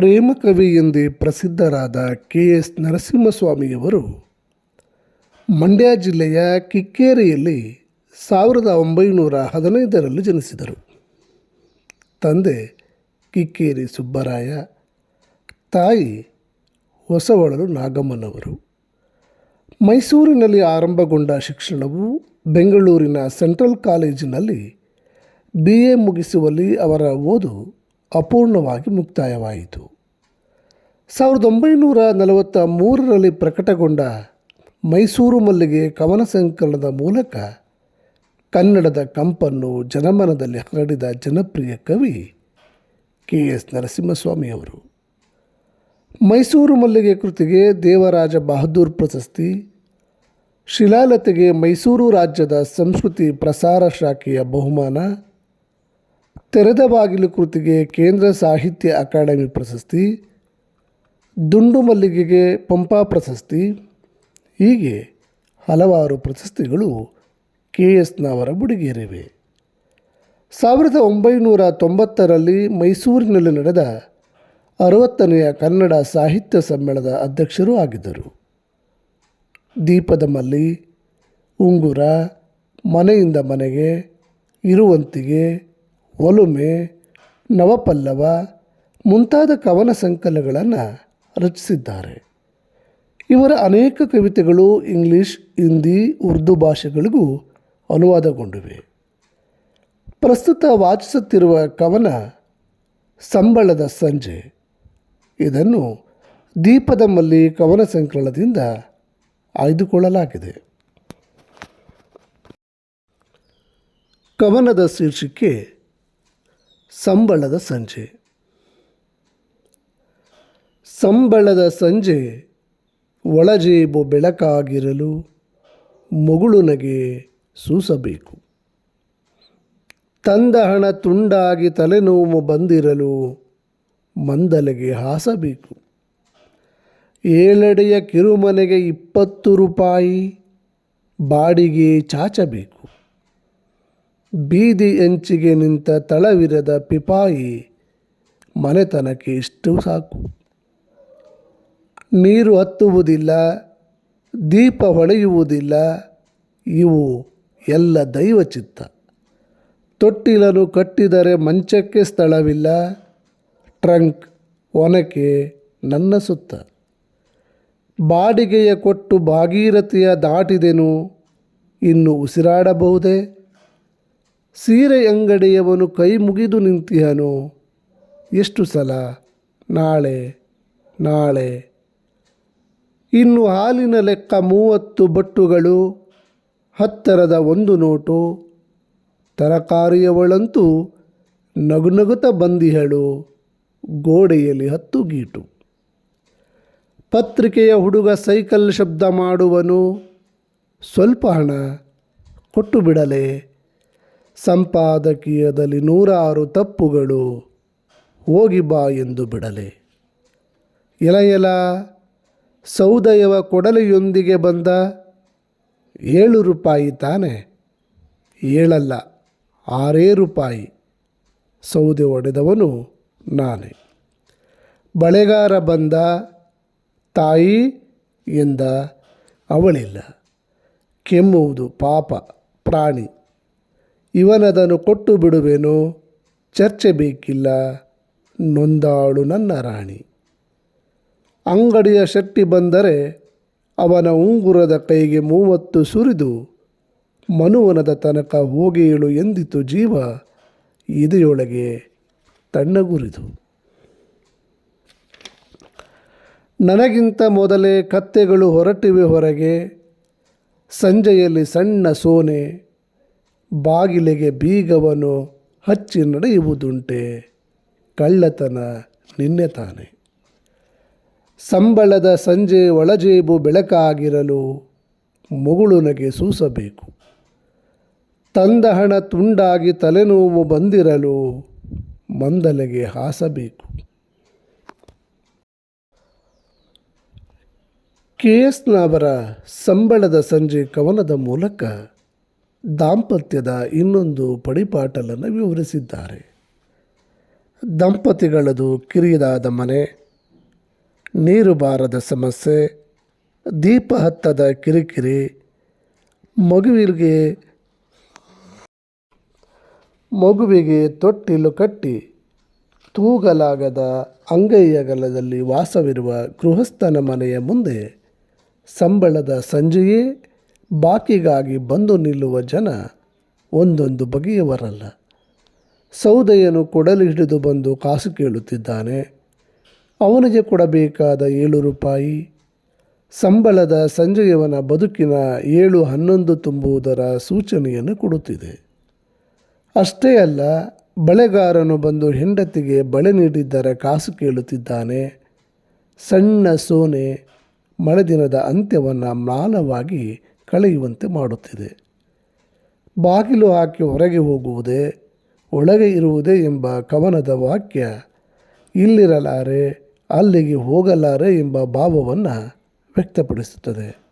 ಪ್ರೇಮ ಕವಿ ಎಂದೇ ಪ್ರಸಿದ್ಧರಾದ ಕೆ ಎಸ್ ನರಸಿಂಹಸ್ವಾಮಿಯವರು ಮಂಡ್ಯ ಜಿಲ್ಲೆಯ ಕಿಕ್ಕೇರಿಯಲ್ಲಿ ಸಾವಿರದ ಒಂಬೈನೂರ ಹದಿನೈದರಲ್ಲಿ ಜನಿಸಿದರು. ತಂದೆ ಕಿಕ್ಕೇರಿ ಸುಬ್ಬರಾಯ, ತಾಯಿ ಹೊಸವಳರು ನಾಗಮ್ಮನವರು. ಮೈಸೂರಿನಲ್ಲಿ ಆರಂಭಗೊಂಡ ಶಿಕ್ಷಣವು ಬೆಂಗಳೂರಿನ ಸೆಂಟ್ರಲ್ ಕಾಲೇಜಿನಲ್ಲಿ ಬಿ ಎ ಮುಗಿಸುವಲ್ಲಿ ಅವರ ಓದು ಅಪೂರ್ಣವಾಗಿ ಮುಕ್ತಾಯವಾಯಿತು. ಸಾವಿರದ ಒಂಬೈನೂರ ನಲವತ್ತ ಮೂರರಲ್ಲಿ ಪ್ರಕಟಗೊಂಡ ಮೈಸೂರು ಮಲ್ಲಿಗೆ ಕವನ ಸಂಕಲನದ ಮೂಲಕ ಕನ್ನಡದ ಕಂಪನ್ನು ಜನಮನದಲ್ಲಿ ಹರಡಿದ ಜನಪ್ರಿಯ ಕವಿ ಕೆ ಎಸ್ ನರಸಿಂಹಸ್ವಾಮಿಯವರು ಮೈಸೂರು ಮಲ್ಲಿಗೆ ಕೃತಿಗೆ ದೇವರಾಜ ಬಹದ್ದೂರ್ ಪ್ರಶಸ್ತಿ, ಶಿಲಾಲತೆಗೆ ಮೈಸೂರು ರಾಜ್ಯದ ಸಂಸ್ಕೃತಿ ಪ್ರಸಾರ ಶಾಖೆಯ ಬಹುಮಾನ ತೆರೆದ ಬಾಗಿಲು ಕೃತಿಗೆ ಕೇಂದ್ರ ಸಾಹಿತ್ಯ ಅಕಾಡೆಮಿ ಪ್ರಶಸ್ತಿ, ದುಂಡು ಮಲ್ಲಿಗೆಗೆ ಪಂಪಾ ಪ್ರಶಸ್ತಿ, ಹೀಗೆ ಹಲವಾರು ಪ್ರಶಸ್ತಿಗಳು ಕೆ ಎಸ್ನವರ ಬುಡಿಗೇರಿವೆ. ಸಾವಿರದ ಒಂಬೈನೂರ ತೊಂಬತ್ತರಲ್ಲಿ ಮೈಸೂರಿನಲ್ಲಿ ನಡೆದ ಅರವತ್ತನೆಯ ಕನ್ನಡ ಸಾಹಿತ್ಯ ಸಮ್ಮೇಳನದ ಅಧ್ಯಕ್ಷರೂ ಆಗಿದ್ದರು. ದೀಪದ ಮಲ್ಲಿ, ಉಂಗುರ, ಮನೆಯಿಂದ ಮನೆಗೆ, ಇರುವಂತಿಗೆ ಒಲುಮೆ, ನವಪಲ್ಲವ ಮುಂತಾದ ಕವನ ಸಂಕಲನಗಳನ್ನು ರಚಿಸಿದ್ದಾರೆ. ಇವರ ಅನೇಕ ಕವಿತೆಗಳು ಇಂಗ್ಲಿಷ್, ಹಿಂದಿ, ಉರ್ದು ಭಾಷೆಗಳಿಗೂ ಅನುವಾದಗೊಂಡಿವೆ. ಪ್ರಸ್ತುತ ವಾಚಿಸುತ್ತಿರುವ ಕವನ ಸಂಬಳದ ಸಂಜೆ. ಇದನ್ನು ದೀಪದ ಮಲ್ಲಿ ಕವನ ಸಂಕಲನದಿಂದ ಆಯ್ದುಕೊಳ್ಳಲಾಗಿದೆ. ಕವನದ ಶೀರ್ಷಿಕೆ ಸಂಬಳದ ಸಂಜೆ. ಸಂಬಳದ ಸಂಜೆ ಒಳಜೇಬು ಬೆಳಕಾಗಿರಲು ಮುಗುಳುನಗೆ ಸೂಸಬೇಕು. ತಂದ ಹಣ ತುಂಡಾಗಿ ತಲೆನೋವು ಬಂದಿರಲು ಮಂದಲೆಗೆ ಹಾಸಬೇಕು. ಏಳಡೆಯ ಕಿರುಮನೆಗೆ ಇಪ್ಪತ್ತು ರೂಪಾಯಿ ಬಾಡಿಗೆ ಚಾಚಬೇಕು. ಬೀದಿ ಎಂಚಿಗೆ ನಿಂತ ತಳವಿರದ ಪಿಪಾಯಿ ಮನೆತನಕ್ಕೆ ಇಷ್ಟು ಸಾಕು. ನೀರು ಹತ್ತುವುದಿಲ್ಲ, ದೀಪ ಹೊಳೆಯುವುದಿಲ್ಲ, ಇವು ಎಲ್ಲ ದೈವಚಿತ್ತ. ತೊಟ್ಟಿಲನ್ನು ಕಟ್ಟಿದರೆ ಮಂಚಕ್ಕೆ ಸ್ಥಳವಿಲ್ಲ, ಟ್ರಂಕ್ ಒನಕೆ ನನ್ನ ಸುತ್ತ. ಬಾಡಿಗೆಯ ಕೊಟ್ಟು ಭಾಗೀರಥಿಯ ದಾಟಿದೆನು, ಇನ್ನು ಉಸಿರಾಡಬಹುದೇ? ಸೀರೆ ಅಂಗಡಿಯವನು ಕೈ ಮುಗಿದು ನಿಂತಿಹನು? ಎಷ್ಟು ಸಲ? ನಾಳೆ ನಾಳೆ. ಇನ್ನು ಹಾಲಿನ ಲೆಕ್ಕ ಮೂವತ್ತು ಬಟ್ಟುಗಳು, ಹತ್ತರದ ಒಂದು ನೋಟು. ತರಕಾರಿಯವಳಂತೂ ನಗುನಗುತ ಬಂದಿಹಳು, ಗೋಡೆಯಲ್ಲಿ ಹತ್ತು ಗೀಟು. ಪತ್ರಿಕೆಯ ಹುಡುಗ ಸೈಕಲ್ ಶಬ್ದ ಮಾಡುವನು, ಸ್ವಲ್ಪ ಹಣ ಕೊಟ್ಟು ಬಿಡಲೆ? ಸಂಪಾದಕೀಯದಲ್ಲಿ ನೂರಾರು ತಪ್ಪುಗಳು. ಹೋಗಿ ಬಾ ಎಂದು ಬಿಡಲೆ. ಎಲ ಎಲ, ಸೌದಯವ ಕೊಡಲೆಯೊಂದಿಗೆ ಬಂದ ಏಳು ರೂಪಾಯಿ ತಾನೆ? ಏಳಲ್ಲ, ಆರೇ ರೂಪಾಯಿ. ಸೌದೆ ಒಡೆದವನು ನಾನೇ. ಬಳೆಗಾರ ಬಂದ ತಾಯಿ ಎಂದ ಅವಳಿಲ್ಲ. ಕೆಮ್ಮುವುದು ಪಾಪ, ಪ್ರಾಣಿ. ಇವನದನ್ನು ಕೊಟ್ಟು ಬಿಡುವೆನು? ಚರ್ಚೆ ಬೇಕಿಲ್ಲ. ನೊಂದಾಳು ನನ್ನ ರಾಣಿ. ಅಂಗಡಿಯ ಶೆಟ್ಟಿ ಬಂದರೆ ಅವನ ಉಂಗುರದ ಕೈಗೆ ಮೂವತ್ತು ಸುರಿದು ಮನುವನದ ತನಕ ಹೋಗಿ ಏಳು ಎಂದಿತು ಜೀವ. ಇದೆಯೊಳಗೆ ತಣ್ಣಗುರಿದು. ನನಗಿಂತ ಮೊದಲೇ ಕತ್ತೆಗಳು ಹೊರಟಿವೆ ಹೊರಗೆ. ಸಂಜೆಯಲ್ಲಿ ಸಣ್ಣ ಸೋನೆ ಬಾಗಿಲಿಗೆ ಬೀಗವನು ಹಚ್ಚಿ ನಡೆಯುವುದುಂಟೆ. ಕಳ್ಳತನ ನಿನ್ನೆ ತಾನೆ. ಸಂಬಳದ ಸಂಜೆ ಒಳಜೇಬು ಬೆಳಕಾಗಿರಲು ಮುಗುಳುನಗೆ ಸೂಸಬೇಕು. ತಂದ ಹಣ ತುಂಡಾಗಿ ತಲೆನೋವು ಬಂದಿರಲು ಮಂದಲೆಗೆ ಹಾಸಬೇಕು. ಕೆ ಎಸ್ನವರ ಸಂಬಳದ ಸಂಜೆ ಕವನದ ಮೂಲಕ ದಾಂಪತ್ಯದ ಇನ್ನೊಂದು ಪಡಿಪಾಟಲನ್ನು ವಿವರಿಸಿದ್ದಾರೆ. ದಂಪತಿಗಳದು ಕಿರಿದಾದ ಮನೆ, ನೀರು ಬಾರದ ಸಮಸ್ಯೆ, ದೀಪ ಹತ್ತದ ಕಿರಿಕಿರಿ, ಮಗುವಿಗೆ ಮಗುವಿಗೆ ತೊಟ್ಟಿಲು ಕಟ್ಟಿ, ತೂಗಲಾಗದ ಅಂಗೈಯಗಲದಲ್ಲಿ ವಾಸವಿರುವ ಗೃಹಸ್ಥನ ಮನೆಯ ಮುಂದೆ ಸಂಬಳದ ಸಂಜೆಯೇ ಬಾಕಿಗಾಗಿ ಬಂದು ನಿಲ್ಲುವ ಜನ ಒಂದೊಂದು ಬಗೆಯವರಲ್ಲ. ಸೌದೆಯನ್ನು ಕೊಡಲು ಹಿಡಿದು ಬಂದು ಕಾಸು ಕೇಳುತ್ತಿದ್ದಾನೆ. ಅವನಿಗೆ ಕೊಡಬೇಕಾದ ಏಳು ರೂಪಾಯಿ, ಸಂಬಳದ ಸಂಜೆಯವನ ಬದುಕಿನ ಏಳು ಹನ್ನೊಂದು ತುಂಬುವುದರ ಸೂಚನೆಯನ್ನು ಕೊಡುತ್ತಿದೆ. ಅಷ್ಟೇ ಅಲ್ಲ, ಬಳೆಗಾರನು ಬಂದು ಹೆಂಡತಿಗೆ ಬಳೆ ನೀಡಿದ್ದರೆ ಕಾಸು ಕೇಳುತ್ತಿದ್ದಾನೆ. ಸಣ್ಣ ಸೋನೆ ಮಳೆ ದಿನದ ಅಂತ್ಯವನ್ನು ಮ್ಲಾನವಾಗಿ ಕಳೆಯುವಂತೆ ಮಾಡುತ್ತಿದೆ. ಬಾಗಿಲು ಹಾಕಿ ಹೊರಗೆ ಹೋಗುವುದೇ, ಒಳಗೆ ಇರುವುದೇ ಎಂಬ ಕವನದ ವಾಕ್ಯ, ಇಲ್ಲಿರಲಾರೆ ಅಲ್ಲಿಗೆ ಹೋಗಲಾರೆ ಎಂಬ ಭಾವವನ್ನು ವ್ಯಕ್ತಪಡಿಸುತ್ತದೆ.